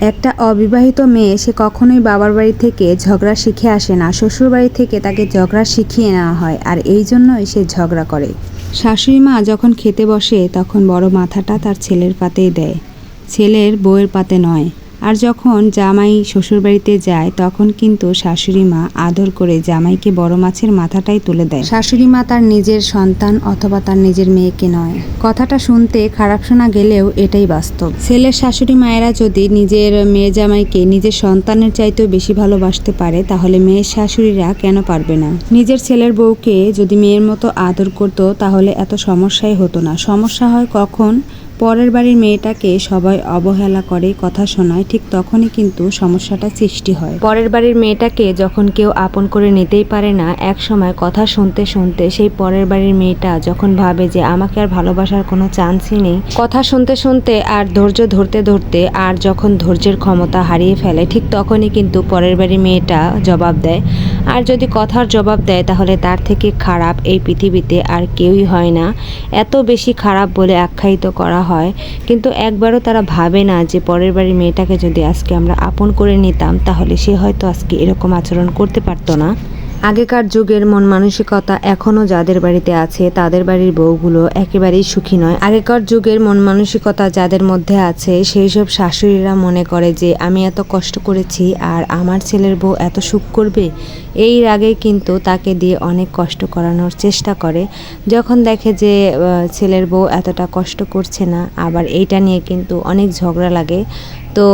একটা অবিবাহিত মেয়ে, সে কখনোই বাবার বাড়ি থেকে ঝগড়া শিখে আসে না। শ্বশুর বাড়ি থেকে তাকে ঝগড়া শিখিয়ে নেওয়া হয় আর এই জন্যই সে ঝগড়া করে। শাশুড়ি মা যখন খেতে বসে, তখন বড় মাথাটা তার ছেলের পাতেই দেয়। ছেলের বউয়ের পাতে নয়। আর যখন জামাই শ্বশুরবাড়িতে যায়, তখন কিন্তু শাশুড়ি মা আদর করে জামাইকে বড় মাছের মাথাটাই তুলে দেয়। শাশুড়ি মা তার নিজের সন্তান অথবা তার নিজের মেয়েকে নয়। কথাটা শুনতে খারাপ শোনা গেলেও এটাই বাস্তব। ছেলের শাশুড়ি মায়েরা যদি নিজের মেয়ে জামাইকে নিজের সন্তানের চাইতেও বেশি ভালোবাসতে পারে, তাহলে মেয়ের শাশুড়িরা কেন পারবে না? নিজের ছেলের বউকে যদি মেয়ের মতো আদর করতো, তাহলে এত সমস্যাই হতো না। সমস্যা হয় কখন? পরের বাড়ির মেয়েটাকে সবাই অবহেলা করে কথা শোনায়, ঠিক তখনই কিন্তু সমস্যাটা সৃষ্টি হয়। পরের বাড়ির মেয়েটাকে যখন কেউ আপন করে নিতেই পারে না, এক সময় কথা শুনতে শুনতে সেই পরের বাড়ির মেয়েটা যখন ভাবে যে আমাকে আর ভালোবাসার কোনো চান্সই নেই, কথা শুনতে শুনতে আর ধৈর্য ধরতে ধরতে আর যখন ধৈর্যের ক্ষমতা হারিয়ে ফেলে, ঠিক তখনই কিন্তু পরের বাড়ির মেয়েটা জবাব দেয়। আর যদি কথার জবাব দেয়, তাহলে তার থেকে খারাপ এই পৃথিবীতে আর কেউই হয় না। এত বেশি খারাপ বলে আখ্যায়িত করা হয়। কিন্তু একবারও তারা ভাবে না যে পরের বাড়ির মেয়েটাকে যদি আজকে আমরা আপন করে নিতাম, তাহলে সে হয়তো আজকে এরকম আচরণ করতে পারতো না। আগেকার যুগের মন মানসিকতা এখনও যাদের বাড়িতে আছে, তাদের বাড়ির বউগুলো একেবারেই সুখী নয়। আগেকার যুগের মন মানসিকতা যাদের মধ্যে আছে, সেই সব শাশুড়িরা মনে করে যে, আমি এত কষ্ট করেছি আর আমার ছেলের বউ এত সুখ করবে? এই রাগে কিন্তু তাকে দিয়ে অনেক কষ্ট করানোর চেষ্টা করে। যখন দেখে যে ছেলের বউ এতটা কষ্ট করছে না, আবার এইটা নিয়ে কিন্তু অনেক ঝগড়া লাগে। তো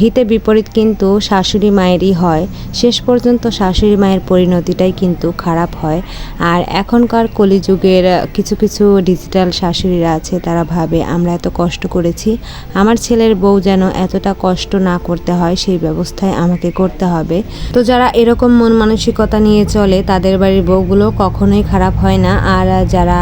হিতে বিপরীত কিন্তু শাশুড়ি মায়েরই হয়। শেষ পর্যন্ত শাশুড়ি মায়ের পরিণতিটাই কিন্তু খারাপ হয়। আর এখনকার কলিযুগের কিছু কিছু ডিজিটাল শাশুড়িরা আছে, তারা ভাবে, আমরা এত কষ্ট করেছি, আমার ছেলের বউ যেন এতটা কষ্ট না করতে হয়, সেই ব্যবস্থায় আমাকে করতে হবে। তো যারা এরকম মন মানসিকতা নিয়ে চলে, তাদের বাড়ির বউগুলো কখনোই খারাপ হয় না। আর যারা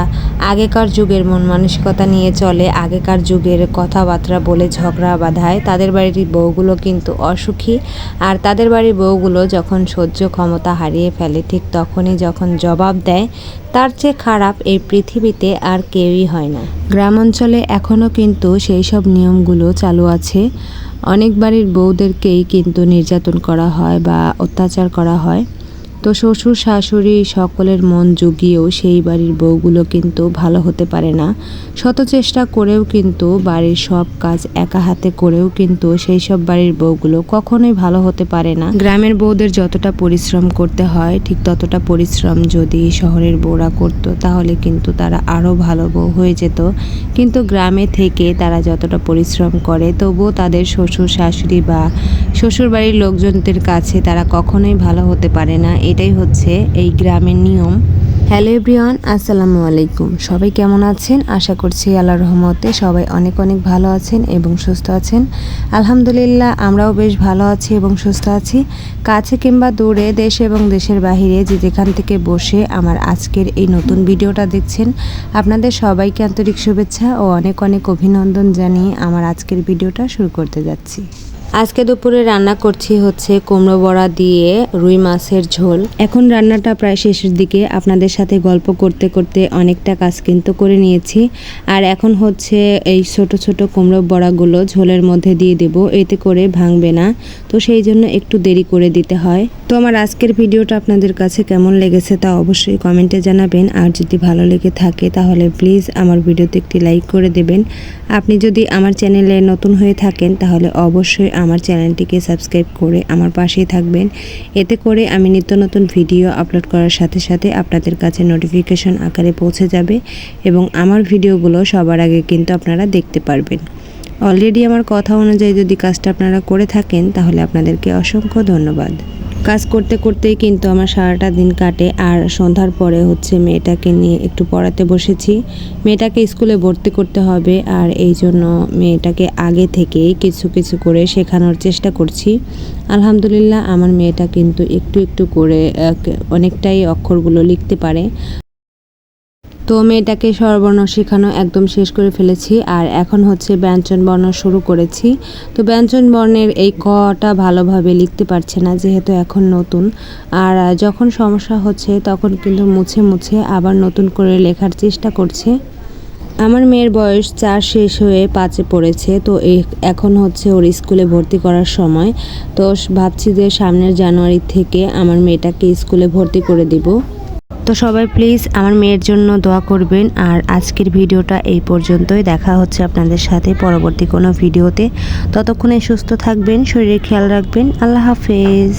আগেকার যুগের মন মানসিকতা নিয়ে চলে, আগেকার যুগের কথাবার্তা বলে ঝগড়া বাঁধায়, তাদের বাড়ির বউগুলো কিন্তু অসুখী। আর তাদের বাড়ির বউগুলো যখন সহ্য ক্ষমতা হারিয়ে ফেলে, ঠিক তখনই যখন জবাব দেয়, তার চেয়ে খারাপ এই পৃথিবীতে আর কেউই হয় না। গ্রাম অঞ্চলে এখনও কিন্তু সেই সব নিয়মগুলো চালু আছে। অনেক বাড়ির বউদেরকেই কিন্তু নির্যাতন করা হয় বা অত্যাচার করা হয়। তো শ্বশুর, শাশুড়ি সকলের মন জুগিয়েও সেই বাড়ির বউগুলো কিন্তু ভালো হতে পারে না। শত চেষ্টা করেও কিন্তু বাড়ির সব কাজ একা হাতে করেও কিন্তু সেই সব বাড়ির বউগুলো কখনোই ভালো হতে পারে না। গ্রামের বউদের যতটা পরিশ্রম করতে হয়, ঠিক ততটা পরিশ্রম যদি শহরের বউরা করতো, তাহলে কিন্তু তারা আরও ভালো বউ হয়ে যেত। কিন্তু গ্রামে থেকে তারা যতটা পরিশ্রম করে, তবুও তাদের শ্বশুর, শাশুড়ি বা শ্বশুর বাড়ির লোকজনদের কাছে তারা কখনোই ভালো হতে পারে না। এটাই হচ্ছে এই গ্রামের নিয়ম। হ্যালো এভরিওয়ান, আসসালামু আলাইকুম। সবাই কেমন আছেন? আশা করছি আল্লাহ রহমতে সবাই অনেক অনেক ভালো আছেন এবং সুস্থ আছেন। আলহামদুলিল্লাহ, আমরাও বেশ ভালো আছি এবং সুস্থ আছি। কাছে কিংবা দূরে, দেশ এবং দেশের বাহিরে যে যেখান থেকে বসে আমার আজকের এই নতুন ভিডিওটা দেখছেন, আপনাদের সবাইকে আন্তরিক শুভেচ্ছা ও অনেক অনেক অভিনন্দন জানিয়ে আমার আজকের ভিডিওটা শুরু করতে যাচ্ছি। আজকে দুপুরে রান্না করছি হচ্ছে কুমড়ো বড়া দিয়ে রুই মাছের ঝোল। এখন রান্নাটা প্রায় শেষের দিকে। আপনাদের সাথে গল্প করতে করতে অনেকটা কাজ কিন্তু করে নিয়েছি। আর এখন হচ্ছে এই ছোট ছোট কুমড়ো বড়াগুলো ঝোলের মধ্যে দিয়ে দেব। এতে করে ভাঙবে না। তো সেই জন্য একটু দেরি করে দিতে হয়। তো আমার আজকের ভিডিওটা আপনাদের কাছে কেমন লেগেছে তা অবশ্যই কমেন্টে জানাবেন। আর যদি ভালো লেগে থাকে তাহলে প্লিজ আমার ভিডিওতে একটি লাইক করে দেবেন। আপনি যদি আমার চ্যানেলে নতুন হয়ে থাকেন তাহলে অবশ্যই আমার চ্যানেলটিকে সাবস্ক্রাইব করে আমার পাশেই থাকবেন। এতে করে আমি নিত্য নতুন ভিডিও আপলোড করার সাথে সাথে আপনাদের কাছে নোটিফিকেশন আকারে পৌঁছে যাবে এবং আমার ভিডিওগুলো সবার আগে কিন্তু আপনারা দেখতে পারবেন। অলরেডি আমার কথা অনুযায়ী যদি কাজটা আপনারা করে থাকেন, তাহলে আপনাদেরকে অসংখ্য ধন্যবাদ। কাজ করতে করতেই কিন্তু আমার সারাটা দিন কাটে। আর সন্ধ্যার পরে হচ্ছে মেয়েটাকে নিয়ে একটু পড়াতে বসেছি। মেয়েটাকে স্কুলে ভর্তি করতে হবে আর এই জন্য মেয়েটাকে আগে থেকেই কিছু কিছু করে শেখানোর চেষ্টা করছি। আলহামদুলিল্লাহ আমার মেয়েটা কিন্তু একটু একটু করে অনেকটাই অক্ষরগুলো লিখতে পারে। তো মেয়েটাকে স্বরবর্ণ শেখানো একদম শেষ করে ফেলেছি আর এখন হচ্ছে ব্যঞ্জন বর্ণ শুরু করেছি। তো ব্যঞ্জন বর্ণের এই কটা ভালোভাবে লিখতে পারছে না যেহেতু এখন নতুন। আর যখন সমস্যা হচ্ছে তখন কিন্তু মুছে মুছে আবার নতুন করে লেখার চেষ্টা করছে। আমার মেয়ের বয়স চার শেষ হয়ে পাঁচে পড়েছে, তো এখন হচ্ছে ওর স্কুলে ভর্তি করার সময়। তো ভাবছি যে সামনের জানুয়ারি থেকে আমার মেয়েটাকে স্কুলে ভর্তি করে দিব। তো সবাই প্লিজ আমার মেয়ের জন্য দোয়া করবেন। আর আজকের ভিডিওটা এই পর্যন্তই। দেখা হচ্ছে আপনাদের সাথে পরবর্তী কোনো ভিডিওতে। ততক্ষণে সুস্থ থাকবেন শরীরের খেয়াল রাখবেন। আল্লাহ হাফেজ।